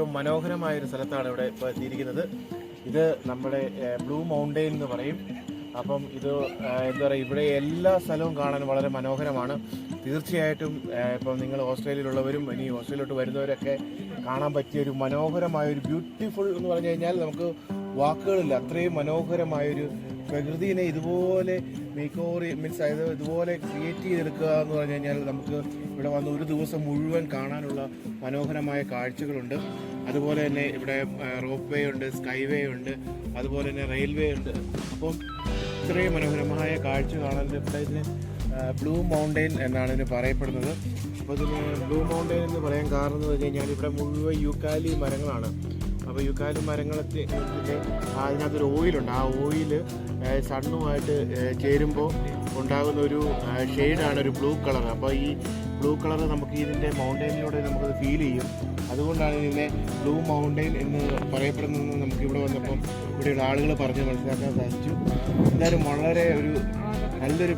ഏറ്റവും മനോഹരമായ ഒരു സ്ഥലത്താണ് ഇവിടെ ഇപ്പോൾ എത്തിയിരിക്കുന്നത്. ഇത് നമ്മുടെ ബ്ലൂ മൗണ്ടെയിൻ എന്ന് പറയും. അപ്പം ഇത് എന്താ പറയുക ഇവിടെ എല്ലാ സ്ഥലവും കാണാൻ വളരെ മനോഹരമാണ്. തീർച്ചയായിട്ടും ഇപ്പം നിങ്ങൾ ഓസ്ട്രേലിയയിലുള്ളവരും ഇനി ഓസ്ട്രേലിയയിലോട്ട് വരുന്നവരൊക്കെ കാണാൻ പറ്റിയ ഒരു മനോഹരമായ ഒരു ബ്യൂട്ടിഫുൾ എന്ന് പറഞ്ഞു കഴിഞ്ഞാൽ നമുക്ക് വാക്കുകളില്ല. അത്രയും മനോഹരമായൊരു പ്രകൃതിനെ ഇതുപോലെ മേക്കോറി മീൻസ് അതായത് ഇതുപോലെ ക്രിയേറ്റ് ചെയ്തെടുക്കുക എന്ന് പറഞ്ഞു കഴിഞ്ഞാൽ നമുക്ക് ഇവിടെ വന്ന് ഒരു ദിവസം മുഴുവൻ കാണാനുള്ള മനോഹരമായ കാഴ്ചകളുണ്ട്. അതുപോലെ തന്നെ ഇവിടെ റോപ്പ് വേ ഉണ്ട് സ്കൈവേ ഉണ്ട് അതുപോലെ തന്നെ റെയിൽവേ ഉണ്ട്. അപ്പം ഇത്രയും മനോഹരമായ കാഴ്ച കാണാൻ ഇവിടെ ഇതിന് ബ്ലൂ മൗണ്ടെയിൻ എന്നാണ് ഇതിന് പറയപ്പെടുന്നത്. അപ്പോൾ ഇതിന് ബ്ലൂ മൗണ്ടെയിൻ എന്ന് പറയാൻ കാരണം എന്ന് വെച്ച് കഴിഞ്ഞാൽ ഇവിടെ മുഴുവൻ യുക്കാലി മരങ്ങളാണ്. അപ്പോൾ യുക്കാലി മരങ്ങളൊക്കെ അതിനകത്തൊരു ഓയിലുണ്ട് ആ ഓയിൽ സണ്ണുമായിട്ട് ചേരുമ്പോൾ ഉണ്ടാകുന്ന ഒരു ഷെയ്ഡാണ് ഒരു ബ്ലൂ കളർ അപ്പോൾ ഈ ബ്ലൂ കളർ നമുക്ക് ഇതിന്റെ മൗണ്ടെയിനിലൂടെ നമുക്കത് ഫീൽ ചെയ്യും. അതുകൊണ്ടാണ് ഇതിനെ ബ്ലൂ മൗണ്ടെയിൻ എന്ന് പറയപ്പെടുന്നതെന്ന് നമുക്ക് ഇവിടെ വന്നപ്പം ഇവിടെയുള്ള ആളുകൾ പറഞ്ഞ് മനസ്സിലാക്കാൻ സാധിച്ചു. എന്തായാലും വളരെ ഒരു നല്ലൊരു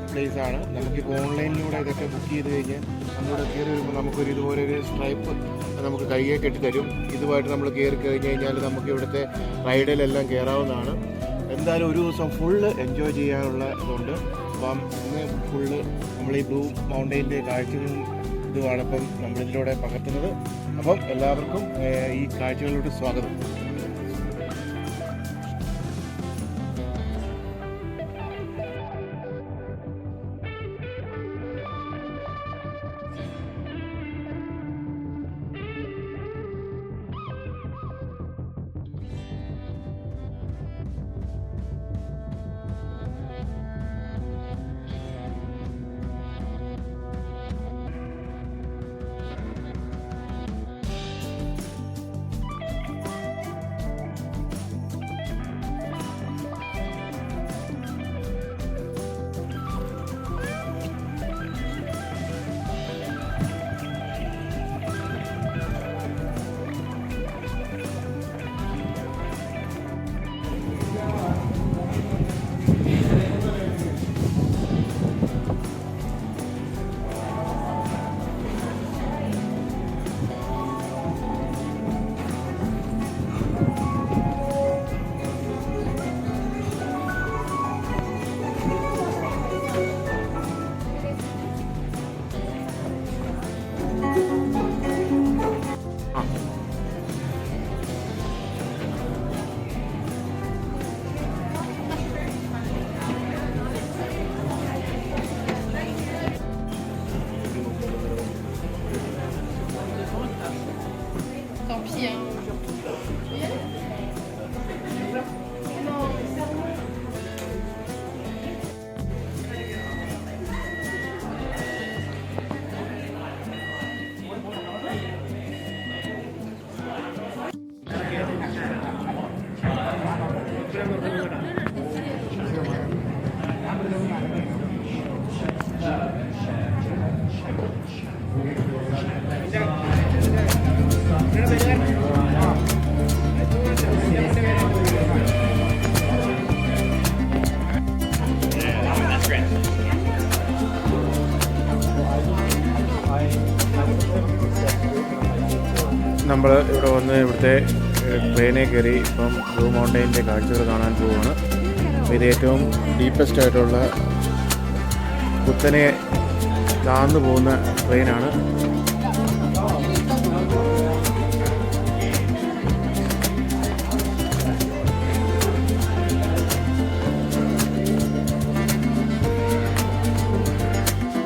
ആണ്. നമുക്കിപ്പോൾ ഓൺലൈനിലൂടെ ഇതൊക്കെ ബുക്ക് ചെയ്ത് കഴിഞ്ഞാൽ നമ്മളിവിടെ കയറി വരുമ്പോൾ നമുക്കൊരു ഇതുപോലെ ഒരു സ്ട്രൈപ്പ് നമുക്ക് കൈയെ കെട്ടിത്തരും. ഇതുമായിട്ട് നമ്മൾ കയറി കഴിഞ്ഞ് കഴിഞ്ഞാൽ നമുക്ക് ഇവിടുത്തെ റൈഡിലെല്ലാം കയറാവുന്നതാണ് എന്തായാലും ഒരു ദിവസം ഫുള്ള് എൻജോയ് ചെയ്യാനുള്ള ഇതുണ്ട്. അപ്പം ഇന്ന് ഫുള്ള് നമ്മൾ ഈ ബ്ലൂ മൗണ്ടെയിന്റെ കാഴ്ചകളും ഇതുമാണ് ഇപ്പം നമ്മളിതിലൂടെ പകർത്തുന്നത്. അപ്പം എല്ലാവർക്കും ഈ കാഴ്ചകളിലോട്ട് സ്വാഗതം. നമ്മൾ ഇവിടെ വന്ന് ഇവിടുത്തെ ട്രെയിനിൽ കയറി ഇപ്പം ബ്ലൂ മൗണ്ടൈനിന്റെ കാഴ്ചകൾ കാണാൻ പോവുകയാണ് അപ്പോൾ ഇത് ഏറ്റവും ഡീപ്പസ്റ്റ് ആയിട്ടുള്ള കുത്തനെ താന്നു പോകുന്ന ട്രെയിനാണ്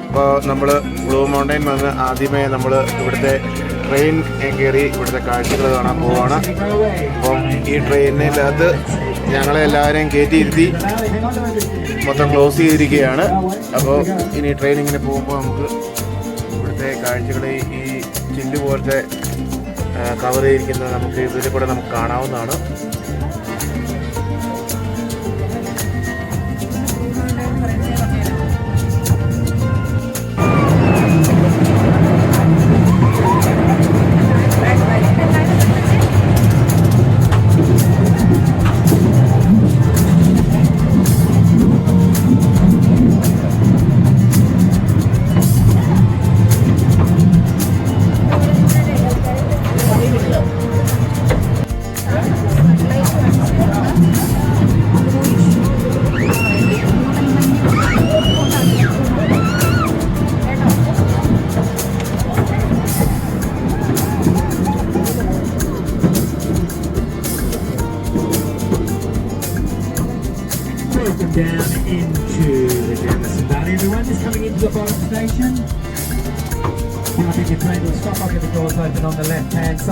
അപ്പോൾ നമ്മൾ ബ്ലൂ മൗണ്ടൈൻ വന്ന് ആദ്യമേ നമ്മൾ ഇവിടുത്തെ ട്രെയിൻ കയറി ഇവിടുത്തെ കാഴ്ചകൾ കാണാൻ പോവാണ്. അപ്പം ഈ ട്രെയിനിനകത്ത് ഞങ്ങളെ എല്ലാവരെയും കയറ്റിയിരുത്തി മൊത്തം ക്ലോസ് ചെയ്തിരിക്കുകയാണ്. അപ്പോൾ ഇനി ട്രെയിൻ ഇങ്ങനെ പോകുമ്പോൾ നമുക്ക് ഇവിടുത്തെ കാഴ്ചകൾ ഈ ചില്ല് പോലത്തെ കവർ ചെയ്തിരിക്കുന്നത് നമുക്ക് ഇതിൽ കൂടെ നമുക്ക് കാണാവുന്നതാണ്.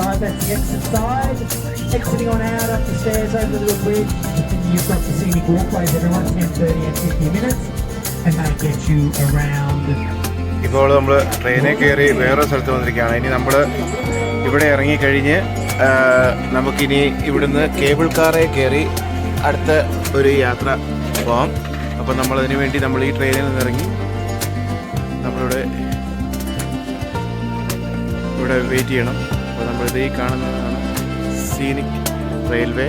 Side. That's the exit side. Exiting on out up the stairs over the little bridge. And you've got the scenic walkways, everyone, 10, 30 and 50 minutes. And that get you around ഇപ്പോൾ നമ്മൾ ട്രെയിനിൽ കയറി വേറെ സ്ഥലത്ത് വന്നിരിക്കുകയാണ് ഇനി നമ്മൾ ഇവിടെ ഇറങ്ങിക്കഴിഞ്ഞ് നമുക്കിനി ഇവിടുന്ന് കേബിൾ കാറെ കയറി അടുത്ത ഒരു യാത്ര പോകാം അപ്പം നമ്മളതിന് വേണ്ടി നമ്മൾ ഈ ട്രെയിനിൽ നിന്ന് ഇറങ്ങി നമ്മളിവിടെ ഇവിടെ വെയിറ്റ് ചെയ്യണം നമ്മളിത് കാണുന്നതാണ് സീനിക് റെയിൽവേ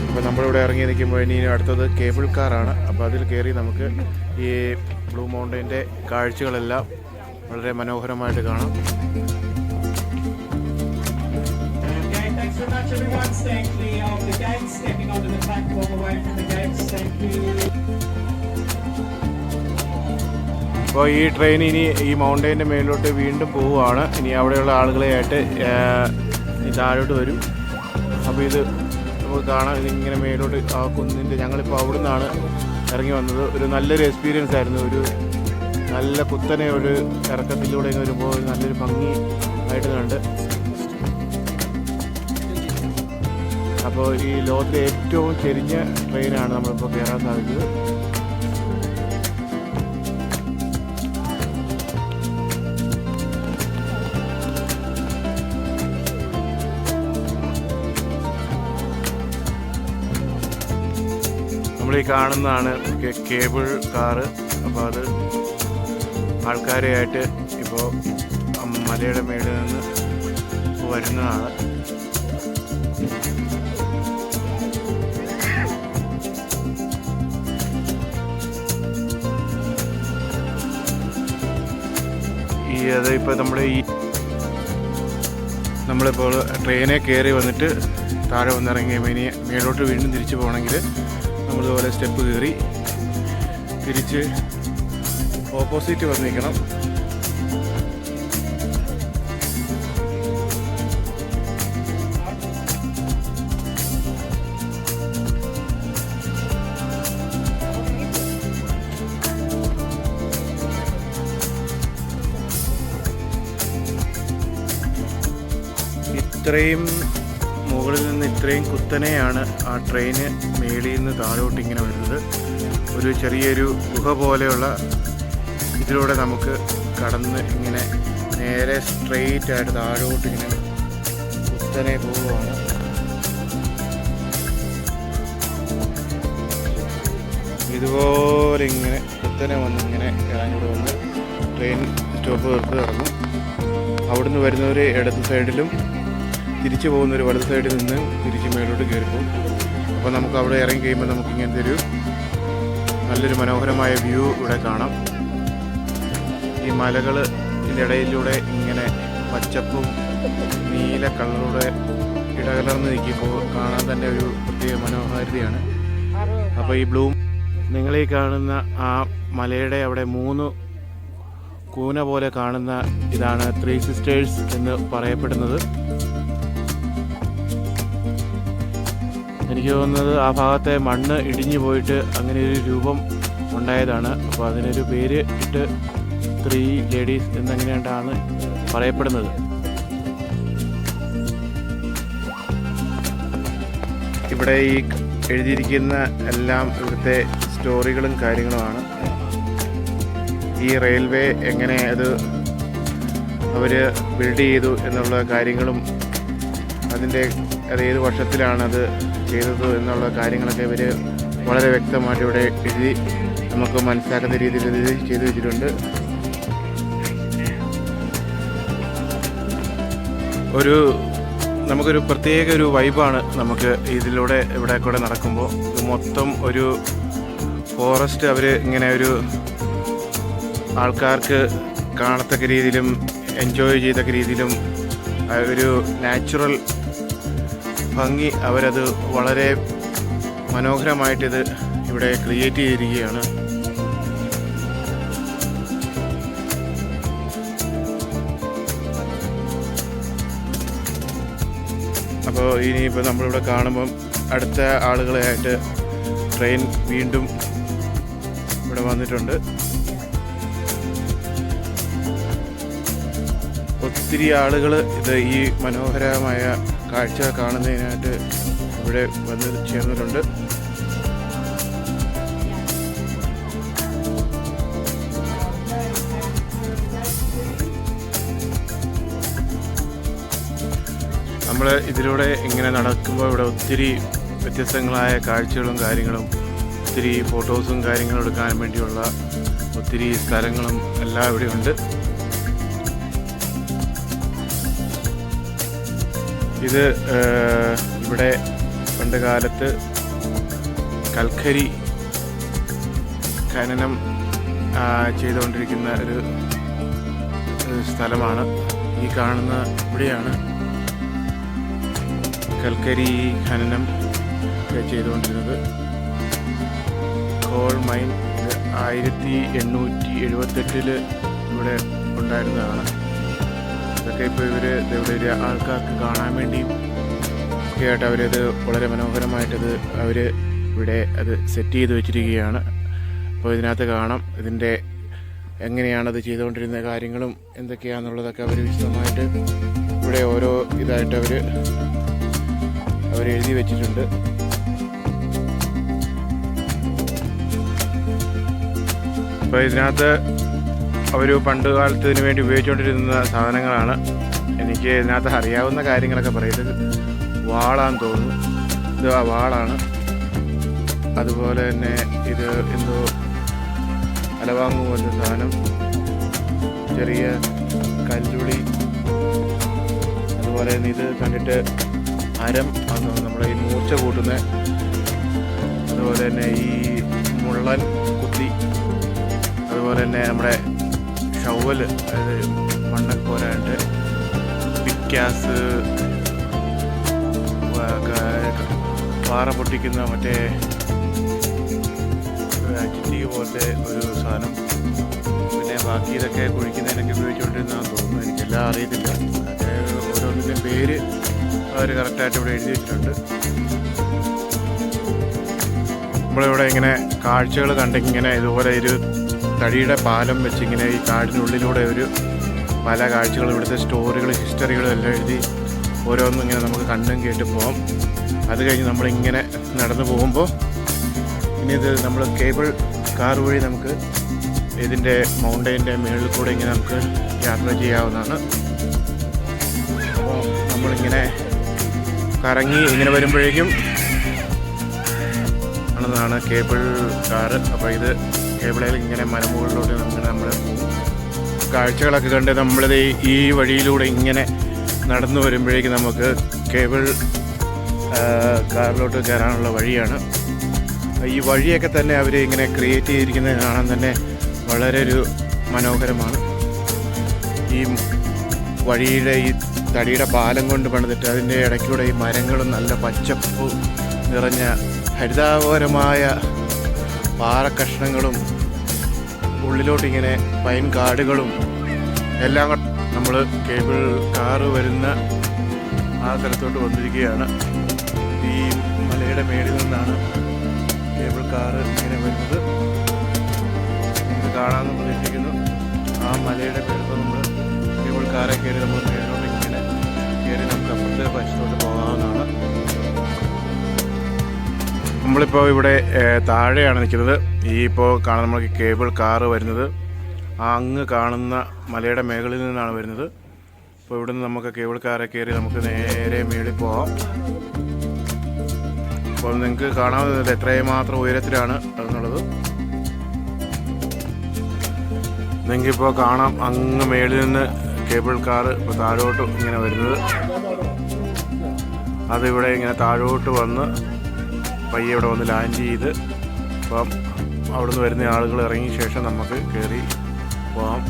അപ്പോൾ നമ്മളിവിടെ ഇറങ്ങി നിൽക്കുമ്പോൾ ഇനി അടുത്തത് കേബിൾ കാറാണ് അപ്പോൾ അതിൽ കയറി നമുക്ക് ഈ ബ്ലൂ മൗണ്ടൈന്റെ കാഴ്ചകളെല്ലാം വളരെ മനോഹരമായിട്ട് കാണാം. Thank you. അപ്പോൾ ഈ ട്രെയിൻ ഇനി ഈ മൗണ്ടൈന്റെ മേളിലോട്ട് വീണ്ടും പോവുകയാണ്. ഇനി അവിടെയുള്ള ആളുകളെയായിട്ട് താഴോട്ട് വരും. അപ്പോൾ ഇത് നമുക്ക് കാണാം. ഇതിങ്ങനെ മേലോട്ട് ആ കുന്നിന്റെ ഞങ്ങളിപ്പോൾ അവിടെ നിന്നാണ് ഇറങ്ങി വന്നത്. ഒരു നല്ലൊരു എക്സ്പീരിയൻസ് ആയിരുന്നു. ഒരു നല്ല കുത്തനെ ഒരു ഇറക്കത്തിലൂടെ ഇങ്ങനെ വരുമ്പോൾ നല്ലൊരു ഭംഗി ആയിട്ട് കണ്ട്. അപ്പോൾ ഈ ലോകത്തിലെ ഏറ്റവും ചെരിഞ്ഞ ട്രെയിനാണ് നമ്മളിപ്പോൾ കയറാൻ സാധിച്ചത്. നമ്മൾ ഈ കാണുന്നതാണ് കേബിൾ കാറ്. അപ്പോൾ അത് ആൾക്കാരെയായിട്ട് ഇപ്പോൾ മലയുടെ മേളിൽ നിന്ന് വരുന്നതാണ്. ഈ അത് ഇപ്പോൾ നമ്മൾ ഈ നമ്മളിപ്പോൾ ട്രെയിനെ കയറി വന്നിട്ട് താഴെ വന്നിറങ്ങി ഇനി മേലോട്ട് വീണ്ടും തിരിച്ചു പോകണമെങ്കിൽ നമ്മളിതുപോലെ സ്റ്റെപ്പ് കയറി തിരിച്ച് ഓപ്പോസിറ്റ് വന്നിരിക്കണം. ഇത്രയും മുകളിൽ നിന്ന് ഇത്രയും കുത്തനെയാണ് ആ ട്രെയിന് മേളിൽ നിന്ന് താഴോട്ട് ഇങ്ങനെ വരുന്നത്. ഒരു ചെറിയൊരു ഗുഹ പോലെയുള്ള ഇതിലൂടെ നമുക്ക് കടന്ന് ഇങ്ങനെ നേരെ സ്ട്രെയിറ്റ് ആയിട്ട് താഴോട്ട് ഇങ്ങനെ കുത്തനെ പോവുകയാണ്. ഇതുപോലെ ഇങ്ങനെ കുത്തനെ വന്ന് ഇങ്ങനെ ഇറങ്ങിവിടെ വന്ന് ട്രെയിൻ സ്റ്റോപ്പ് തീർത്ത് ഇറങ്ങും അവിടുന്ന് വരുന്നവർ ഇടത് സൈഡിലും തിരിച്ചു പോകുന്നവർ വലത് സൈഡിൽ നിന്ന് തിരിച്ച് മേലോട്ട് കയറിപ്പോകും അപ്പോൾ നമുക്ക് അവിടെ ഇറങ്ങി കഴിയുമ്പോൾ നമുക്ക് ഇങ്ങനത്തെ ഒരു നല്ലൊരു മനോഹരമായ വ്യൂ ഇവിടെ കാണാം. ഈ മലകൾ ഇടയിലൂടെ ഇങ്ങനെ പച്ചപ്പും നീല കളറുടെ ഇടകലർന്ന് നിൽക്കുമ്പോൾ കാണാൻ തന്നെ ഒരു പ്രത്യേക മനോഹാരിതയാണ്. അപ്പോൾ ഈ ബ്ലൂ നിങ്ങൾ ഈ കാണുന്ന ആ മലയുടെ അവിടെ മൂന്ന് കൂന പോലെ കാണുന്ന ഇതാണ് ത്രീ സിസ്റ്റേഴ്സ് എന്ന് പറയപ്പെടുന്നത്. എനിക്ക് തോന്നുന്നത് ആ ഭാഗത്തെ മണ്ണ് ഇടിഞ്ഞു പോയിട്ട് അങ്ങനെ ഒരു രൂപം ഉണ്ടായതാണ്. അപ്പോൾ അതിനൊരു പേര് ഇട്ട് ത്രീ ലേഡീസ് എന്നെങ്ങനെയാണ് പറയപ്പെടുന്നത്. ഇവിടെ ഈ എഴുതിയിരിക്കുന്ന എല്ലാം ഇവിടുത്തെ സ്റ്റോറികളും കാര്യങ്ങളുമാണ്. ഈ റെയിൽവേ എങ്ങനെ അത് അവർ ബിൽഡ് ചെയ്തു എന്നുള്ള കാര്യങ്ങളും അതിന്റെ അത് ഏത് വർഷത്തിലാണ് അത് ചെയ്തത് എന്നുള്ള കാര്യങ്ങളൊക്കെ ഇവർ വളരെ വ്യക്തമായിട്ട് ഇവിടെ എഴുതി നമുക്ക് മനസ്സിലാക്കുന്ന രീതിയിൽ ഇത് ചെയ്തു വെച്ചിട്ടുണ്ട്. ഒരു നമുക്കൊരു പ്രത്യേക ഒരു വൈബാണ് നമുക്ക് ഇതിലൂടെ ഇവിടെ കൂടെ നടക്കുമ്പോൾ. മൊത്തം ഒരു ഫോറസ്റ്റ് അവർ ഇങ്ങനെ ഒരു ആൾക്കാർക്ക് കാണത്തക്ക രീതിയിലും എൻജോയ് ചെയ്തക്ക രീതിയിലും ഒരു നാച്ചുറൽ ഭംഗി അവരത് വളരെ മനോഹരമായിട്ടിത് ഇവിടെ ക്രിയേറ്റ് ചെയ്തിരിക്കുകയാണ്. അപ്പോൾ ഇനിയിപ്പോൾ നമ്മളിവിടെ കാണുമ്പം അടുത്ത ആളുകളെയായിട്ട് ട്രെയിൻ വീണ്ടും ഇവിടെ വന്നിട്ടുണ്ട്. ഒത്തിരി ആളുകൾ ഇത് ഈ മനോഹരമായ കാഴ്ച കാണുന്നതിനായിട്ട് ഇവിടെ വന്ന് ചേർന്നിട്ടുണ്ട്. നമ്മൾ ഇതിലൂടെ ഇങ്ങനെ നടക്കുമ്പോൾ ഇവിടെ ഒത്തിരി വ്യത്യസ്തങ്ങളായ കാഴ്ചകളും കാര്യങ്ങളും ഒത്തിരി ഫോട്ടോസും കാര്യങ്ങളും എടുക്കാൻ വേണ്ടിയുള്ള ഒത്തിരി സ്ഥലങ്ങളും എല്ലാം ഇവിടെ ഇത് ഇവിടെ പണ്ട് കാലത്ത് കൽക്കരി ഖനനം ചെയ്തുകൊണ്ടിരിക്കുന്ന ഒരു സ്ഥലമാണ്. ഈ കാണുന്ന ഇവിടെയാണ് കൽക്കരി ഖനനം ചെയ്തുകൊണ്ടിരുന്നത്. കോൾ മൈൻ ആയിരത്തി എണ്ണൂറ്റി എഴുപത്തെട്ടിൽ ഇവിടെ ഉണ്ടായിരുന്നതാണ്. ഇതൊക്കെ ഇപ്പോൾ ഇവർ ഇവിടെ ആൾക്കാർക്ക് കാണാൻ വേണ്ടിയും ഒക്കെ ആയിട്ട് അവരത് വളരെ മനോഹരമായിട്ടത് അവർ ഇവിടെ അത് സെറ്റ് ചെയ്ത് വെച്ചിരിക്കുകയാണ്. അപ്പോൾ ഇതിനകത്ത് കാണാം ഇതിന്റെ എങ്ങനെയാണത് ചെയ്തുകൊണ്ടിരുന്ന കാര്യങ്ങളും എന്തൊക്കെയാണെന്നുള്ളതൊക്കെ അവർ വിശദമായിട്ട് ഇവിടെ ഓരോ ഇതായിട്ട് അവർ അവർ എഴുതി വെച്ചിട്ടുണ്ട്. അപ്പോൾ ഇതിനകത്ത് അവർ പണ്ട് കാലത്ത് വേണ്ടി ഉപയോഗിച്ചുകൊണ്ടിരുന്ന സാധനങ്ങളാണ്. എനിക്ക് ഇതിനകത്ത് അറിയാവുന്ന കാര്യങ്ങളൊക്കെ പറയുന്നത് വാളാന്ന് തോന്നുന്നു. ഇത് ആ വാളാണ്. അതുപോലെ തന്നെ ഇത് എന്തോ അലവാങ്ങു പോലത്തെ സാധനം. ചെറിയ കല്ലുളി. അതുപോലെ തന്നെ ഇത് കണ്ടിട്ട് അരം അന്ന് നമ്മുടെ ഈ മൂർച്ച കൂട്ടുന്ന അതുപോലെ തന്നെ ഈ മുള്ളൻ കുത്തി. അതുപോലെ തന്നെ നമ്മുടെ ഷവൽ അതായത് മണ്ണൊക്കെ പോരായിട്ട് പിക്കാസ് പാറ പൊട്ടിക്കുന്ന മറ്റേ അജിറ്റി പോലത്തെ ഒരു സാധനം. പിന്നെ ബാക്കി ഇതൊക്കെ കുഴിക്കുന്നതിനൊക്കെ ഉപയോഗിച്ചുകൊണ്ടിരുന്നാന്ന് തോന്നുന്നു. എനിക്കെല്ലാം അറിയത്തില്ല. ഓരോന്നിന്റെ പേര് അവർ കറക്റ്റായിട്ട് ഇവിടെ എഴുതി വെച്ചിട്ടുണ്ട്. നമ്മളിവിടെ ഇങ്ങനെ കാഴ്ചകൾ കണ്ടിങ്ങനെ ഇതുപോലെ ഒരു തടിയുടെ പാലം വെച്ചിങ്ങനെ ഈ കാടിനുള്ളിലൂടെ ഒരു പല കാഴ്ചകളും ഇവിടുത്തെ സ്റ്റോറികൾ ഹിസ്റ്ററികളും എല്ലാം എഴുതി ഓരോന്നും ഇങ്ങനെ നമുക്ക് കണ്ടും കേട്ടും പോകാം അത് കഴിഞ്ഞ് നമ്മളിങ്ങനെ നടന്നു പോകുമ്പോൾ ഇനി ഇത് നമ്മൾ കേബിൾ കാർ വഴി നമുക്ക് ഇതിന്റെ മൗണ്ടൈന്റെ മുകളിൽ കൂടെ ഇങ്ങനെ നമുക്ക് യാത്ര ചെയ്യാവുന്നതാണ്. അപ്പോൾ നമ്മളിങ്ങനെ കറങ്ങി ഇങ്ങനെ വരുമ്പോഴേക്കും ആണെന്നാണ് കേബിൾ കാറ്. അപ്പോൾ ഇത് കേബിളിൽ ഇങ്ങനെ മലമുകളിലൂടെ ഇങ്ങനെ നമ്മൾ കാഴ്ചകളൊക്കെ കണ്ട് നമ്മളിത് ഈ വഴിയിലൂടെ ഇങ്ങനെ നടന്നു വരുമ്പോഴേക്ക് നമുക്ക് കേബിൾ കാറിലോട്ട് കയറാനുള്ള വഴിയാണ്. ഈ വഴിയൊക്കെ തന്നെ അവർ ഇങ്ങനെ ക്രിയേറ്റ് ചെയ്തിരിക്കുന്നത് കാണാൻ തന്നെ വളരെ ഒരു മനോഹരമാണ്. ഈ വഴിയുടെ ഈ തടിയുടെ പാലം കൊണ്ട് പണിതിട്ട് അതിന്റെ ഇടയ്ക്കൂടെ ഈ മരങ്ങളും നല്ല പച്ചപ്പ് നിറഞ്ഞ ഹരിതാപകരമായ പാറക്കഷ്ണങ്ങളും ഉള്ളിലോട്ടിങ്ങനെ പൈൻ കാടുകളും എല്ലാം നമ്മൾ കേബിൾ കാറ് വരുന്ന ആ സ്ഥലത്തോട്ട് വന്നിരിക്കുകയാണ്. ഈ മലയുടെ മേളിൽ നിന്നാണ് കേബിൾ കാറ് ഇങ്ങനെ വരുന്നത്. നമുക്ക് കാണാമെന്ന് പ്രതീക്ഷിക്കുന്നു ആ മലയുടെ പേരുമ്പോൾ നമ്മൾ കേബിൾ കാറെ കയറി നമ്മൾ മേളിലോട്ട് ഇങ്ങനെ കയറി നമുക്ക് നമ്മളിപ്പോൾ ഇവിടെ താഴെയാണ് നിൽക്കുന്നത്. ഈ ഇപ്പോൾ കാണുന്ന നമുക്ക് കേബിൾ കാറ് വരുന്നത്. ആ അങ്ങ് കാണുന്ന മലയുടെ മേഖലയിൽ നിന്നാണ് വരുന്നത്. അപ്പോൾ ഇവിടുന്ന് നമുക്ക് കേബിൾ കാറെ കയറി നമുക്ക് നേരെ മേളിൽ പോകാം അപ്പോൾ നിങ്ങൾക്ക് കാണാവുന്നത് എത്രയും മാത്രം ഉയരത്തിലാണ് എന്നുള്ളത്. നിങ്ങൾക്കിപ്പോൾ കാണാം അങ്ങ് മേളിൽ നിന്ന് കേബിൾ കാർ ഇപ്പോൾ താഴോട്ട് ഇങ്ങനെ വരുന്നത്. അതിവിടെ ഇങ്ങനെ താഴോട്ട് വന്ന് പയ്യെ ഇവിടെ വന്ന് ലാൻഡ് ചെയ്ത് അപ്പം അവിടുന്ന് വരുന്ന ആളുകൾ ഇറങ്ങിയ ശേഷം നമുക്ക് കയറി പോകാം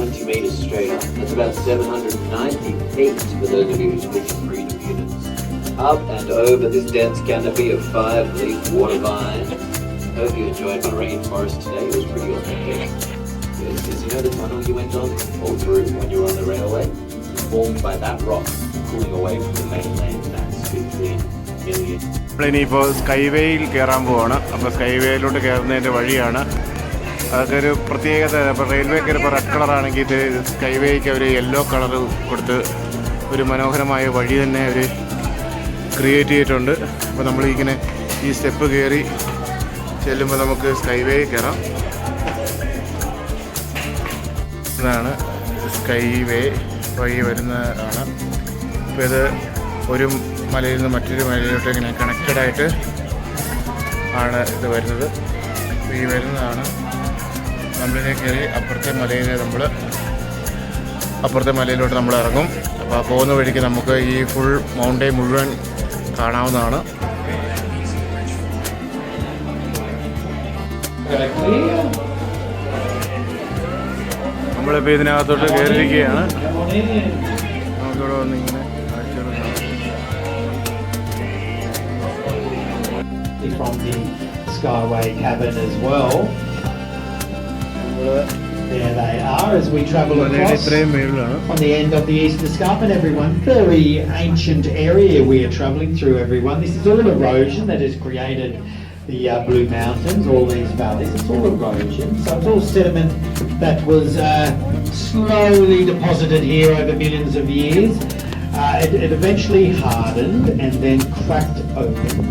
220 meters straight up. That's about 790 feet for those of you who speak in freedom units. Up and over this dense canopy of five-leaf water vine. Hope you enjoyed my rainforest today. It was pretty authentic. Because you know the tunnel you went on or through when you were on the railway? Formed by that rock pulling away from the mainland. That's 15 million നമ്മളിനിയിപ്പോൾ സ്കൈവേയിൽ കയറാൻ പോവാണ് അപ്പോൾ സ്കൈവേയിലോട്ട് കയറുന്നതിൻ്റെ വഴിയാണ് അതൊക്കെ ഒരു പ്രത്യേകത ഇപ്പോൾ റെയിൽവേക്ക് ഒരു red കളറാണെങ്കിൽ ഇത് സ്കൈവേക്ക് അവർ യെല്ലോ കളർ കൊടുത്ത് ഒരു മനോഹരമായ വഴി തന്നെ അവർ ക്രിയേറ്റ് ചെയ്തിട്ടുണ്ട്. അപ്പോൾ നമ്മളിങ്ങനെ ഈ സ്റ്റെപ്പ് കയറി ചെല്ലുമ്പോൾ നമുക്ക് സ്കൈവേ കയറാം ഇതാണ് സ്കൈവേ വഴി വരുന്നതാണ് അപ്പോൾ ഇത് ഒരു മലയിൽ നിന്ന് മറ്റൊരു മലയിലോട്ട് ഇങ്ങനെ കണക്റ്റഡായിട്ട് ആണ് ഇത് വരുന്നത്. ഈ വരുന്നതാണ് നമ്മളിനെ കയറി അപ്പുറത്തെ മലയിൽ നമ്മൾ അപ്പുറത്തെ മലയിലോട്ട് നമ്മൾ ഇറങ്ങും. അപ്പോൾ ആ പോകുന്ന വഴിക്ക് നമുക്ക് ഈ ഫുൾ മൗണ്ടൈൻ മുഴുവൻ കാണാവുന്നതാണ്. നമ്മളിപ്പോൾ ഇതിനകത്തോട്ട് കയറിയിരിക്കുകയാണ്. നമുക്കിവിടെ വന്ന് ഇങ്ങനെ കാഴ്ചകൾ കാണാം From the Skyway cabin as well. There they are as we travel across on the end of the Eastern Escarpment, everyone. Very ancient area we are travelling through, everyone. This is all erosion that has created the uh, Blue Mountains, all these valleys. It's all erosion, so it's all sediment that was uh, slowly deposited here over millions of years. Uh, it, it eventually hardened and then cracked open.